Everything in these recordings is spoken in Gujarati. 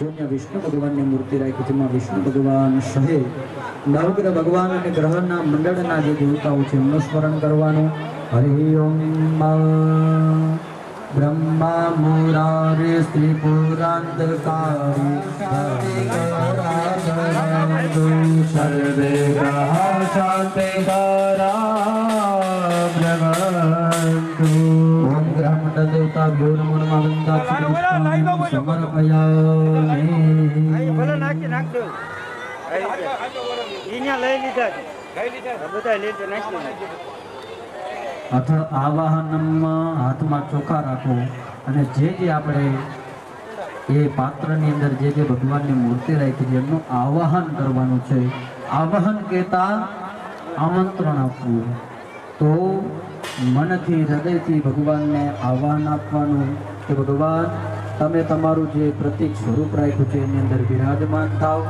જો વિષ્ણુ ભગવાનની મૂર્તિ રાખી છે એમાં વિષ્ણુ ભગવાન સહે નવગ્રહ ભગવાન અને ગ્રહના મંડળના જે દેવતાઓ છે એમનું સ્મરણ કરવાનું હરિ ઓમ બ્રહ્મા મુરારે સ્ત્રી પુરાંતકારી સર્વે ગ્રહ શાંતિકારા મંડળ દેવતા ભ્યો નમો નમઃ વંદાક્ષ સમર્પયામિ ભલે નાખી નાખજો. અહીંયા લઈ લીધા છે. બધા લઈ લીધા નાખી દીધા અથ આવાહનમાં હાથમાં ચોખા રાખો અને જે જે આપણે એ પાત્રની અંદર જે જે ભગવાનની મૂર્તિ રાખી છે એમનું આવાહન કરવાનું છે. આવાહન કહેતા આમંત્રણ આપવું. તો મનથી, હૃદયથી ભગવાનને આહ્વાન આપવાનું કે ભગવાન, તમે તમારું જે પ્રતિક સ્વરૂપ રાખ્યું છે, એની અંદર વિરાજમાન થાવ.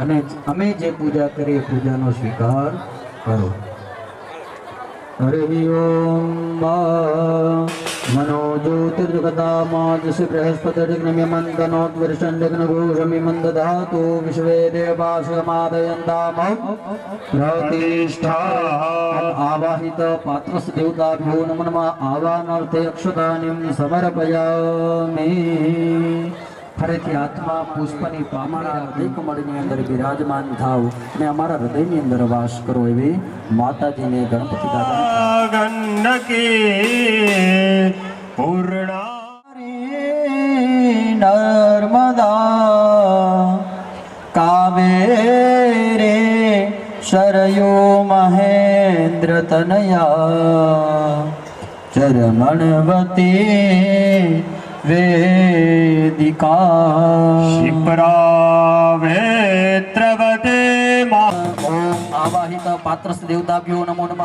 અને અમે જે પૂજા કરીએ, પૂજાનો સ્વીકાર કરો. હરે ઓમ मनो ज्योतिर्जगतामाज श्री बृहस्पतिर्नम्यमन्दनोद्वर्षण्यग्नगोरमिमन्दधातु विश्वे देवासमादयन्तामः प्रतिष्ठा आवाहित पात्रस्य देवताभ्यो नमो नमः आवाहनार्थे अक्षतानिं समर्पयामि ફરીથી હાથમાં પુષ્પની પામણા હૃદય કમળની અંદર બિરાજમાન થાવ અને અમારા હૃદયની અંદર વાસ કરો એવી માતાજીને ગણપતિ દાદા गण्डके पूर्णारी नर्मदा कावेरे शरयो महेन्द्रतनया चरमणवती वेदिका क्षिप्रा वेत्र આવાહિત પાત્રસ દેવતાભ્યો નમો નમઃ.